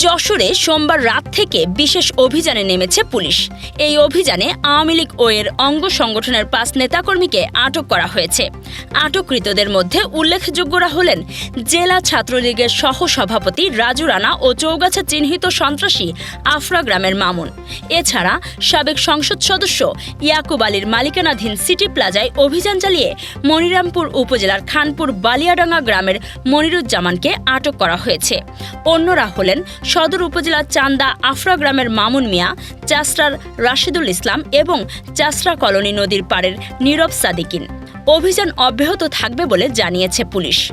যশোরে সোমবার রাত থেকে বিশেষ অভিযানে নেমেছে পুলিশ। এই অভিযানে আওয়ামী লীগ ও এর অঙ্গ সংগঠনের পাঁচ নেতাকর্মীকে আটক করা হয়েছে। আটককৃতদের মধ্যে উল্লেখযোগ্যরা হলেন জেলা ছাত্রলীগের সহ সভাপতি রাজু রানা ও চৌগাছা চিহ্নিত সন্ত্রাসী আফরা গ্রামের মামুন। এছাড়া সাবেক সংসদ সদস্য ইয়াকুব আলীর মালিকানাধীন সিটি প্লাজায় অভিযান চালিয়ে মনিরামপুর উপজেলার খানপুর বালিয়াডাঙ্গা গ্রামের মনিরুজ্জামানকে আটক করা হয়েছে। অন্যরা হলেন সদর উপজেলার চান্দা আফরা গ্রামের মামুন মিয়া চাসরার রাশিদুল ইসলাম এবং চাসরা কলোনি নদীর পাড়ের নীরব সাদিকিন। অভিযান অব্যাহত থাকবে বলে জানিয়েছে পুলিশ।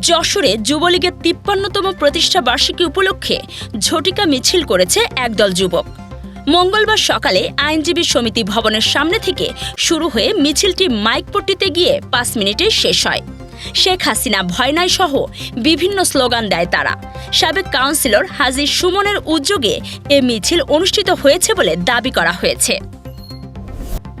যশোরে যুবলীগের তিপ্পান্নতম প্রতিষ্ঠা বার্ষিকী উপলক্ষে ঝটিকা মিছিল করেছে একদল যুবক। মঙ্গলবার সকালে আইনজীবী সমিতি ভবনের সামনে থেকে শুরু হয়ে মিছিলটি মাইকপট্টিতে গিয়ে পাঁচ মিনিটে শেষ হয়। শেখ হাসিনা ভয় নাই সহ বিভিন্ন স্লোগান দেয় তারা। সাবেক কাউন্সিলর হাজি সুমনের উদ্যোগে এ মিছিল অনুষ্ঠিত হয়েছে বলে দাবি করা হয়েছে।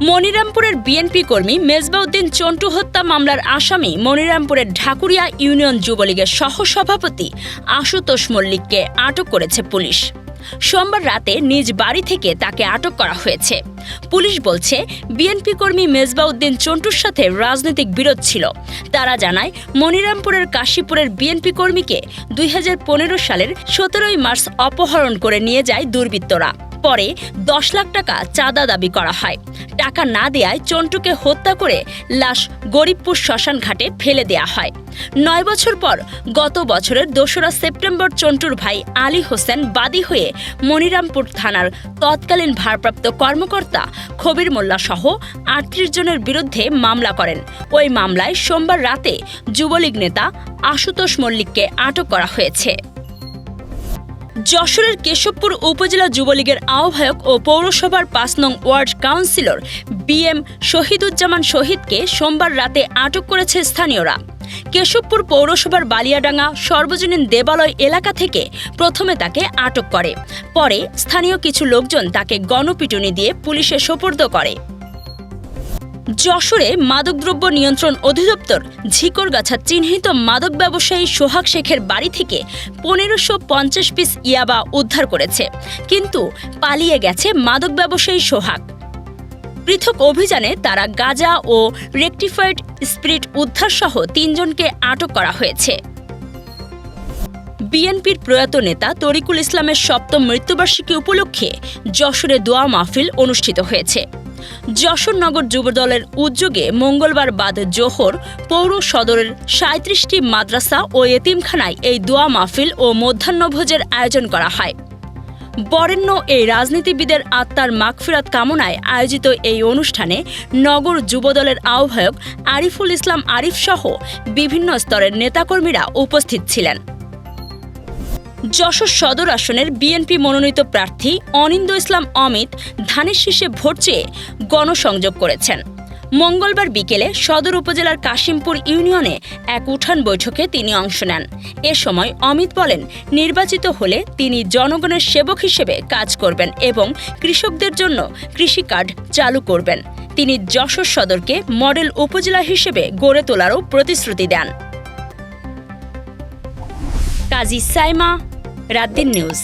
মনিরামপুরের বিএনপি কর্মী মেজবাউদ্দিন চন্টু হত্যা মামলার আসামি মনিরামপুরের ঢাকুরিয়া ইউনিয়ন যুবলীগের সহসভাপতি আশুতোষ মল্লিককে আটক করেছে পুলিশ। সোমবার রাতে নিজ বাড়ি থেকে তাকে আটক করা হয়েছে। পুলিশ বলছে, বিএনপি কর্মী মেজবাউদ্দিন চন্টুর সাথে রাজনৈতিক বিরোধ ছিল। তারা জানায়, মনিরামপুরের কাশীপুরের বিএনপি কর্মীকে দুই হাজার পনেরো সালের সতেরোই মার্চ অপহরণ করে নিয়ে যায় দুর্বৃত্তরা। পরে দশ লাখ টাকা চাঁদা দাবি করা হয়। টাকা না দেয়ায় চন্টুকে হত্যা করে লাশ গরিবপুর শ্মশান ঘাটে ফেলে দেয়া হয়। নয় বছর পর গত বছরের দোসরা সেপ্টেম্বর চন্টুর ভাই আলী হোসেন বাদী হয়ে মনিরামপুর থানার তৎকালীন ভারপ্রাপ্ত কর্মকর্তা খবির মোল্লা সহ আটত্রিশ জনের বিরুদ্ধে মামলা করেন। ওই মামলায় সোমবার রাতে যুবলীগ নেতা আশুতোষ মল্লিককে আটক করা হয়েছে। যশোরের কেশবপুর উপজেলা যুবলীগের আহ্বায়ক ও পৌরসভার পাঁচ নং ward councillor B M Shahiduzzaman শহীদকে সোমবার রাতে আটক করেছে স্থানীয়রা। কেশবপুর পৌরসভার বালিয়াডাঙ্গা সর্বজনীন দেবালয় এলাকা থেকে প্রথমে তাকে আটক করে। পরে স্থানীয় কিছু লোকজন তাকে গণপিটুনি দিয়ে পুলিশে সোপর্দ করে। যশোরে মাদকদ্রব্য নিয়ন্ত্রণ অধিদপ্তর ঝিকরগাছা চিহ্নিত মাদক ব্যবসায়ী সোহাগ শেখের বাড়ি থেকে পনেরোশো পঞ্চাশ পিস ইয়াবা উদ্ধার করেছে। কিন্তু পালিয়ে গেছে মাদক ব্যবসায়ী সোহাগ। পৃথক অভিযানে তারা গাঁজা ও রেকটিফাইড স্পিরিট উদ্ধার সহ তিনজনকে আটক করা হয়েছে। বিএনপির প্রয়াত নেতা তরিকুল ইসলামের সপ্তম মৃত্যুবার্ষিকী উপলক্ষে যশোরে দোয়া মাহফিল অনুষ্ঠিত হয়েছে। যশোর নগর যুবদলের উদ্যোগে মঙ্গলবার বাদ জোহর পৌর সদরের সাঁত্রিশটি মাদ্রাসা ও এতিমখানায় এই দোয়া মাহফিল ও মধ্যাহ্নভোজের আয়োজন করা হয়। বরেণ্য এই রাজনীতিবিদের আত্মার মাগফিরাত কামনায় আয়োজিত এই অনুষ্ঠানে নগর যুবদলের আহ্বায়ক আরিফুল ইসলাম আরিফ সহ বিভিন্ন স্তরের নেতাকর্মীরা উপস্থিত ছিলেন। যশোর সদর আসনের বিএনপি মনোনীত প্রার্থী অনিন্দ ইসলাম অমিত ধানের শীষে ভোট চেয়ে গণসংযোগ করেছেন। মঙ্গলবার বিকেলে সদর উপজেলার কাশিমপুর ইউনিয়নে এক উঠান বৈঠকে তিনি অংশ নেন। এ সময় অমিত বলেন, নির্বাচিত হলে তিনি জনগণের সেবক হিসেবে কাজ করবেন এবং কৃষকদের জন্য কৃষি কার্ড চালু করবেন। তিনি যশোর সদরকে মডেল উপজেলা হিসেবে গড়ে তোলারও প্রতিশ্রুতি দেন। কাজী সাইমা রাতদিন নিউজ।